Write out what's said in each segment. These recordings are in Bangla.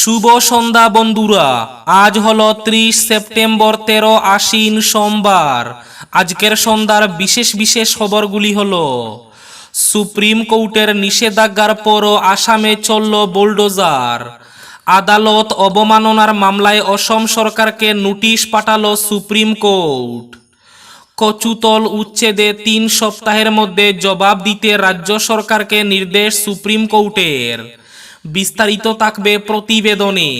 শুভ সন্ধ্যা বন্ধুরা। আজ হলো ত্রিশ সেপ্টেম্বর তেরো আশ্বিন সোমবার। আজকের সন্ধ্যার বিশেষ বিশেষ খবরগুলি হল, সুপ্রিম কোর্টের নিষেধাজ্ঞার পরও আসামে চলল বোলডোজার। আদালত অবমাননার মামলায় অসম সরকারকে নোটিশ পাঠাল সুপ্রিম কোর্ট। কচুতল উচ্ছেদে তিন সপ্তাহের মধ্যে জবাব দিতে রাজ্য সরকারকে নির্দেশ সুপ্রিম কোর্টের। বিস্তারিত থাকবে প্রতিবেদনে।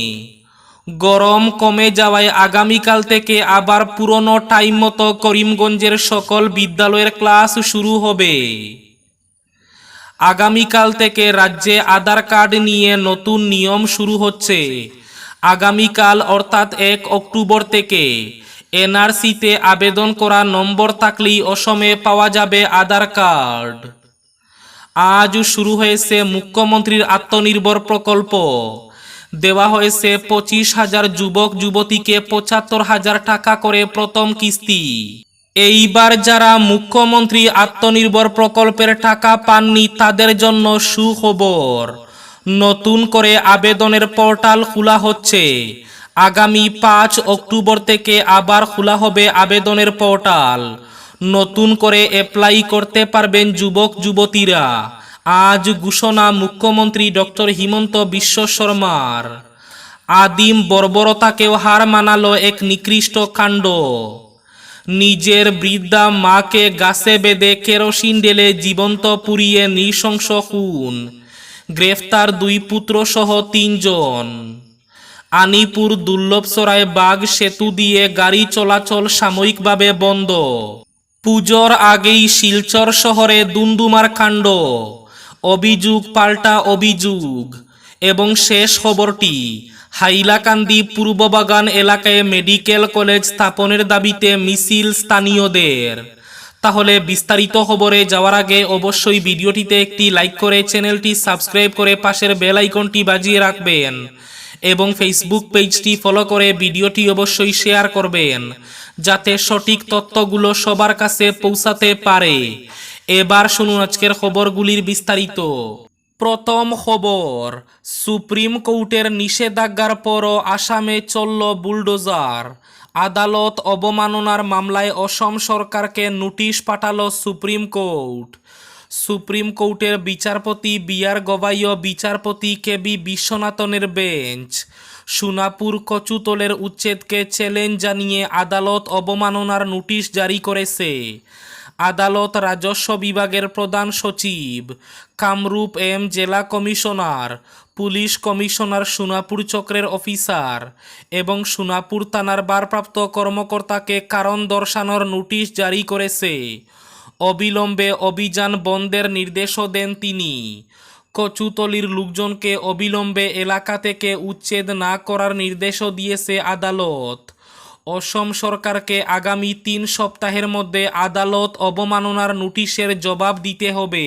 গরম কমে যাওয়ায় আগামীকাল থেকে আবার পুরনো টাইম মতো করিমগঞ্জের সকল বিদ্যালয়ের ক্লাস শুরু হবে। আগামীকাল থেকে রাজ্যে আধার কার্ড নিয়ে নতুন নিয়ম শুরু হচ্ছে। আগামীকাল অর্থাৎ এক অক্টোবর থেকে এনআরসিতে আবেদন করা নম্বর থাকলেই অসমে পাওয়া যাবে আধার কার্ড। আজ শুরু হয়েছে মুখ্যমন্ত্রীর আত্মনির্ভর প্রকল্প। দেওয়া হয়েছে পঁচিশ হাজার যুবক যুবতীকে পঁচাত্তর হাজার টাকা করে প্রথম কিস্তি। এইবার যারা মুখ্যমন্ত্রী আত্মনির্ভর প্রকল্পের টাকা পাননি, তাদের জন্য সুখবর। নতুন করে আবেদনের পোর্টাল খোলা হচ্ছে। আগামী পাঁচ অক্টোবর থেকে আবার খোলা হবে আবেদনের পোর্টাল। নতুন করে অ্যাপ্লাই করতে পারবেন যুবক, যুবতীরা। আজ ঘোষণা মুখ্যমন্ত্রী ডক্টর হিমন্ত বিশ্ব শর্মার। আদিম বর্বরতাকেও হার মানালো এক নিকৃষ্ট কাণ্ড। নিজের বৃদ্ধা মাকে গাছে বেঁধে কেরোসিন ডেলে জীবন্ত পুড়িয়ে নৃশংস খুন। গ্রেফতার দুই পুত্র সহ তিনজন। আনিপুর দুর্লভ দুর্লভসরায় বাঘ সেতু দিয়ে গাড়ি চলাচল সাময়িকভাবে বন্ধ। পুজোর আগেই শিলচর শহরে দুন্দুমার কাণ্ড। অভিযোগ পাল্টা অভিযোগ। এবং শেষ খবরটি, হাইলাকান্দি পূর্ববাগান এলাকায় মেডিকেল কলেজ স্থাপনের দাবিতে মিছিল স্থানীয়দের। তাহলে বিস্তারিত খবরে যাওয়ার আগে অবশ্যই ভিডিওটিতে একটি লাইক করে চ্যানেলটি সাবস্ক্রাইব করে পাশের বেল আইকনটি বাজিয়ে রাখবেন। এবং ফেসবুক পেজটি ফলো করে ভিডিওটি অবশ্যই শেয়ার করবেন। যাতে সঠিক তথ্যগুলো সবার কাছে পৌঁছাতে পারে। এবার শুনুন আজকের খবরগুলির বিস্তারিত। প্রথম খবর, সুপ্রিম কোর্টের নিষেধাজ্ঞার পরও আসামে চলল বুলডোজার। আদালত অবমাননার মামলায় অসম সরকারকে নোটিশ পাঠালো সুপ্রিম কোর্ট। সুপ্রিম কোর্টের বিচারপতি বিআর গবাই ও বিচারপতি কে বি বিশ্বনাথনের বেঞ্চ। সুনাপুর কচুতলের উচ্ছেদকে চ্যালেঞ্জ জানিয়ে আদালত অবমাননার নোটিশ জারি করেছে। আদালত রাজস্ব বিভাগের প্রধান সচিব, কামরূপ এম জেলা কমিশনার, পুলিশ কমিশনার সোনাপুর চক্রের অফিসার এবং সোনাপুর থানার ভারপ্রাপ্ত কর্মকর্তাকে কারণ দর্শানোর নোটিশ জারি করেছে। অবিলম্বে অভিযান বন্ধের নির্দেশও দেন তিনি। কচুতলির লোকজনকে অবিলম্বে এলাকা থেকে উচ্ছেদ না করার নির্দেশও দিয়েছে আদালত। অসম সরকারকে আগামী তিন সপ্তাহের মধ্যে আদালত অবমাননার নোটিশের জবাব দিতে হবে।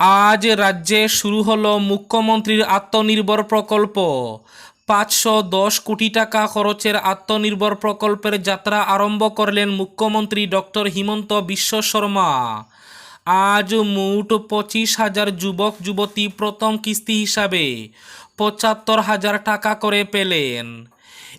আজ রাজ্যে শুরু হলো মুখ্যমন্ত্রীর আত্মনির্ভর প্রকল্প। পাঁচশো দশ কোটি টাকা খরচের আত্মনির্ভর প্রকল্পের যাত্রা আরম্ভ করলেন মুখ্যমন্ত্রী ডক্টর হিমন্ত বিশ্ব শর্মা। আজ মোট পঁচিশ হাজার যুবক যুবতী প্রথম কিস্তি হিসাবে পঁচাত্তর হাজার টাকা করে পেলেন।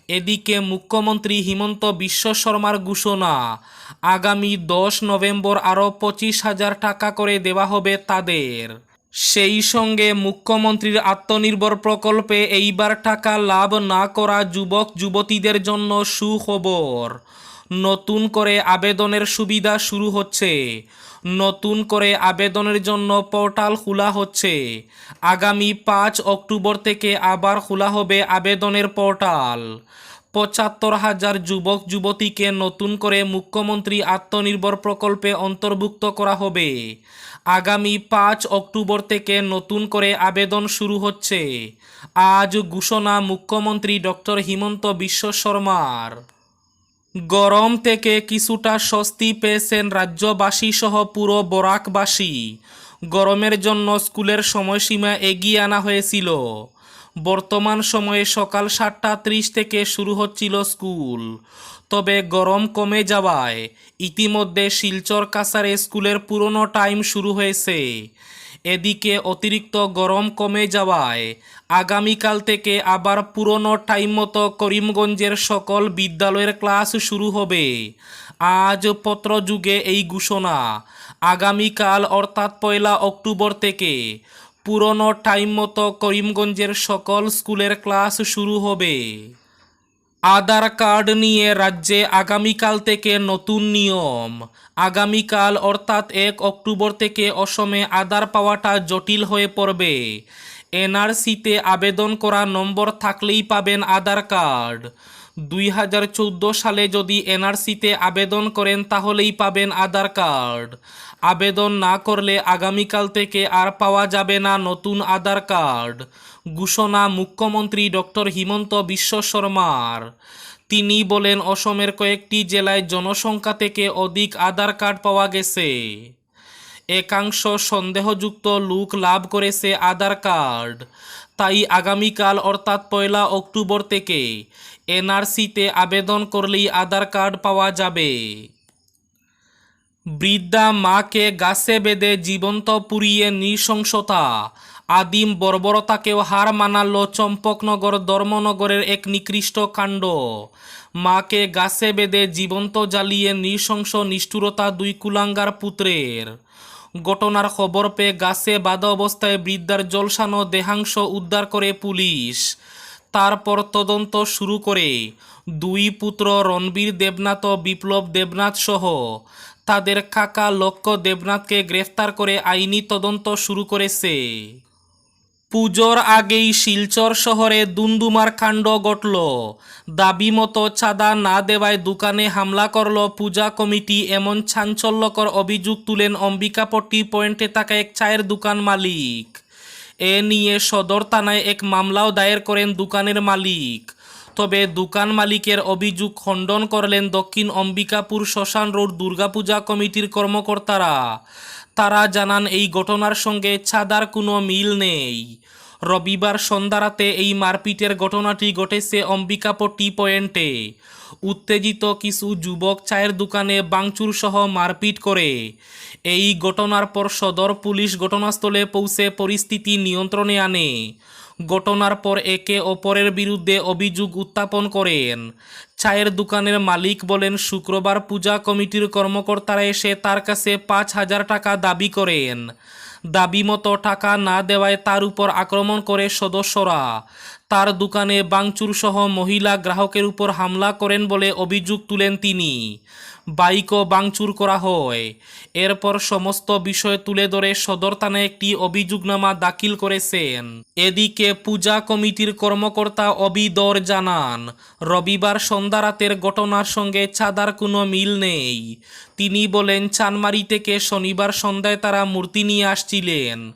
এদিকে মুখ্যমন্ত্রী হিমন্ত বিশ্ব শর্মার ঘোষণা, আগামী দশ নভেম্বর আরও পঁচিশ হাজার টাকা করে দেওয়া হবে তাদের। সেই সঙ্গে মুখ্যমন্ত্রীর আত্মনির্ভর প্রকল্পে এইবার টাকা লাভ না করা যুবক যুবতীদের জন্য সুখবর। নতুন করে আবেদনের সুবিধা শুরু হচ্ছে। নতুন করে আবেদনের জন্য পোর্টাল খোলা হচ্ছে। আগামী পাঁচ অক্টোবর থেকে আবার খোলা হবে আবেদনের পোর্টাল। পঁচাত্তর হাজার যুবক, যুবতীকে নতুন করে মুখ্যমন্ত্রী আত্মনির্ভর প্রকল্পে অন্তর্ভুক্ত করা হবে। আগামী পাঁচ অক্টোবর থেকে নতুন করে আবেদন শুরু হচ্ছে। আজ ঘোষণা মুখ্যমন্ত্রী ডক্টর হিমন্ত বিশ্ব শর্মার। গরম থেকে কিছুটা স্বস্তি পেয়েছেন রাজ্যবাসী সহ পুরো বরাকবাসী। গরমের জন্য স্কুলের সময়সীমা এগিয়ে আনা হয়েছিল। বর্তমান সময়ে সকাল সাতটা ত্রিশ থেকে শুরু হচ্ছিল স্কুল। তবে গরম কমে যাওয়ায় ইতিমধ্যে শিলচর কাছারে স্কুলের পুরনো টাইম শুরু হয়েছে। এদিকে অতিরিক্ত গরম কমে যাওয়ায় আগামীকাল থেকে আবার পুরনো টাইম মতো করিমগঞ্জের সকল বিদ্যালয়ের ক্লাস শুরু হবে। আজ পত্রযুগে এই ঘোষণা। আগামীকাল অর্থাৎ পয়লা অক্টোবর থেকে পুরনো টাইম মতো করিমগঞ্জের সকল স্কুলের ক্লাস শুরু হবে। আধার কার্ড নিয়ে রাজ্যে আগামীকাল থেকে নতুন নিয়ম। আগামীকাল অর্থাৎ এক অক্টোবর থেকে অসমে আধার পাওয়াটা জটিল হয়ে পড়বে। এনআরসিতে আবেদন করা নম্বর থাকলেই পাবেন আধার কার্ড। দুই হাজার চোদ্দ সালে যদি এনআরসিতে আবেদন করেন তাহলেই পাবেন আধার কার্ড। আবেদন না করলে আগামীকাল থেকে আর পাওয়া যাবে না নতুন আধার কার্ড। ঘোষণা মুখ্যমন্ত্রী ডক্টর হিমন্ত বিশ্ব শর্মার। তিনি বলেন, অসমের কয়েকটি জেলায় জনসংখ্যা থেকে অধিক আধার কার্ড পাওয়া গেছে। একাংশ সন্দেহযুক্ত লোক লাভ করেছে আধার কার্ড। তাই আগামীকাল, অর্থাৎ পয়লা অক্টোবর থেকে, এনআরসিতে আবেদন করলেই আধার কার্ড পাওয়া যাবে। বৃদ্ধা মাকে গাছে বেঁধে জীবন্ত পুড়িয়ে নৃশংসতা আদিম বর্বরতাকেও হার মানাল চম্পকনগর ধর্মনগরের এক নিকৃষ্ট কাণ্ড। মাকে গাছে বেঁধে জীবন্ত জ্বালিয়ে নৃশংস নিষ্ঠুরতা দুই কুলাঙ্গার পুত্রের। ঘটনার খবর পেয়ে গাছে বাঁধা অবস্থায় বৃদ্ধার জলসানো দেহাংশ উদ্ধার করে পুলিশ। তারপর তদন্ত শুরু করে দুই পুত্র রণবীর দেবনাথ ও বিপ্লব দেবনাথ সহ তাদের কাকা লক্ষ্য দেবনাথকে গ্রেফতার করে আইনি তদন্ত শুরু করেছে। পুজোর আগেই শিলচর শহরে দুন্দুমার কাণ্ড ঘটল। দাবি মতো চাঁদা না দেওয়ায় দোকানে হামলা করল পূজা কমিটি, এমন চাঞ্চল্যকর অভিযোগ তুলেন অম্বিকাপট্টি পয়েন্টে থাকা এক চায়ের দোকান মালিক। এ নিয়ে সদর থানায় এক মামলাও দায়ের করেন দোকানের মালিক। তবে দোকান মালিকের অভিযোগ খণ্ডন করলেন দক্ষিণ অম্বিকাপুর শ্মশান রোড দুর্গাপূজা কমিটির কর্মকর্তারা। তারা জানান, এই ঘটনার সঙ্গে ছাদার কোনো মিল নেই। রবিবার সন্ধ্যারাতে এই মারপিটের ঘটনাটি ঘটেছে অম্বিকাপট্টি পয়েন্টে। উত্তেজিত কিছু যুবক চায়ের দোকানে বাংচুর সহ মারপিট করে। এই ঘটনার পর সদর পুলিশ ঘটনাস্থলে পৌঁছে, পরিস্থিতি নিয়ন্ত্রণে আনে। ঘটনার পর একে অপরের বিরুদ্ধে অভিযোগ উত্থাপন করেন। চায়ের দোকানের মালিক বলেন, শুক্রবার পূজা কমিটির কর্মকর্তারা এসে তার কাছে পাঁচ হাজার টাকা দাবি করেন। দাবি মতো টাকা না দেওয়ায় তার উপর আক্রমণ করে সদস্যরা। তার দোকানে বাংচুর সহ মহিলা গ্রাহকের উপর হামলা করেন বলে অভিযোগ তুলেন তিনি। বাইকও বাংচুর করা হয়। এরপর সমস্ত বিষয় তুলে ধরে সদর থানায় একটি অভিযোগনামা দাখিল করেছেন। এদিকে পূজা কমিটির কর্মকর্তা অবিদর জানান, রবিবার সন্ধ্যা রাতের ঘটনার সঙ্গে চাঁদার কোনো মিল নেই। তিনি বলেন, চানমারি থেকে শনিবার সন্ধ্যায় তারা মূর্তি নিয়ে আসছিলেন।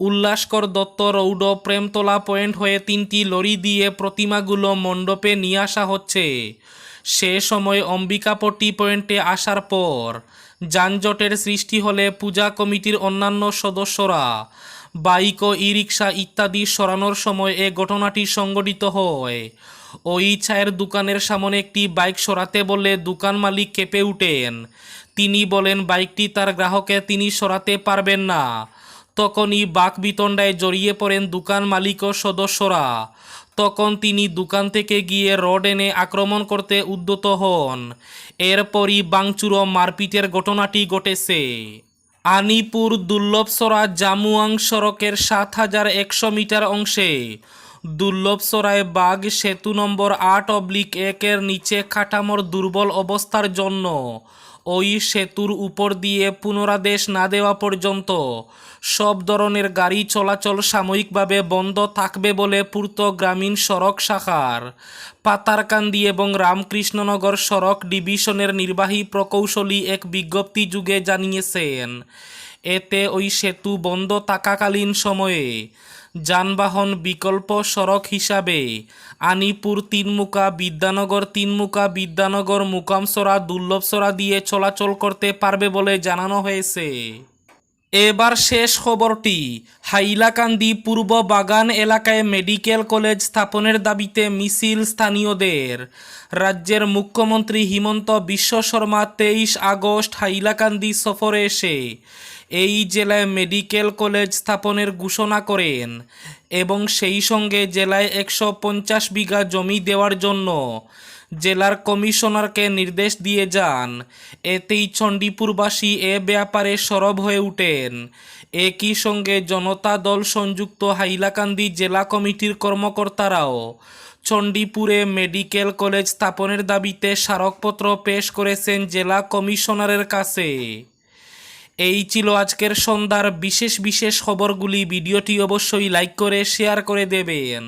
উল্লাসকর দত্ত রৌড প্রেমতলা পয়েন্ট হয়ে তিনটি লরি দিয়ে প্রতিমাগুলো মণ্ডপে নিয়ে আসা হচ্ছে। সে সময় অম্বিকাপট্টি পয়েন্টে আসার পর যানজটের সৃষ্টি হলে পূজা কমিটির অন্যান্য সদস্যরা বাইক ও ই রিক্সা ইত্যাদি সরানোর সময় এ ঘটনাটি সংঘটিত হয়। ওই চায়ের দোকানের সামনে একটি বাইক সরাতে বলে দোকান মালিক কেঁপে উঠেন। তিনি বলেন, বাইকটি তার গ্রাহকে তিনি সরাতে পারবেন না। তখনই বাক বিতণ্ডায় জড়িয়ে পড়েন দোকান মালিক ও সদস্যরা। তখন তিনি দোকান থেকে গিয়ে রড এনে আক্রমণ করতে উদ্যত হন। এরপরই বাংচুর মারপিটের ঘটনাটি ঘটেছে। আনিপুর দুর্লভসরা জামুয়াং সড়কের সাত হাজার একশো মিটার অংশে। দুর্লভসরায় বাঘ সেতু নম্বর আট অবলিক একের নিচে কাঠামোর দুর্বল অবস্থার জন্য ওই সেতুর উপর দিয়ে পুনরাদেশ না দেওয়া পর্যন্ত সব ধরনের গাড়ি চলাচল সাময়িকভাবে বন্ধ থাকবে বলে পূর্ত গ্রামীণ সড়ক শাখার। পাতারকান্দি এবং রামকৃষ্ণনগর সড়ক ডিভিশনের নির্বাহী প্রকৌশলী এক বিজ্ঞপ্তি যুগে জানিয়েছেন, এতে ওই সেতু বন্ধ থাকাকালীন সময়ে যানবাহন বিকল্প সড়ক হিসাবে আনিপুর তিনমুখা, বিদ্যানগর তিনমুখা, বিদ্যানগর মুকামসরা, দুর্লভসরা দিয়ে চলাচল করতে পারবে বলে জানানো হয়েছে। এবার শেষ খবরটি। হাইলাকান্দি পূর্ব বাগান এলাকায় মেডিকেল কলেজ স্থাপনের দাবিতে মিছিল স্থানীয়দের। রাজ্যের মুখ্যমন্ত্রী হিমন্ত বিশ্ব শর্মা তেইশ আগস্ট হাইলাকান্দি সফরে এসে এই জেলায় মেডিকেল কলেজ স্থাপনের ঘোষণা করেন এবং সেই সঙ্গে জেলায় একশো পঞ্চাশ বিঘা জমি দেওয়ার জন্য জেলার কমিশনারকে নির্দেশ দিয়ে যান। এতেই চণ্ডীপুরবাসী এ ব্যাপারে সরব হয়ে ওঠেন একই সঙ্গে জনতা দল সংযুক্ত হাইলাকান্দি জেলা কমিটির কর্মকর্তারাও চণ্ডীপুরে মেডিকেল কলেজ স্থাপনের দাবিতে স্মারকপত্র পেশ করেছেন জেলা কমিশনারের কাছে। এই ছিল আজকের সন্ধ্যার বিশেষ বিশেষ খবরগুলি। ভিডিওটি অবশ্যই লাইক করে, শেয়ার করে দেবেন।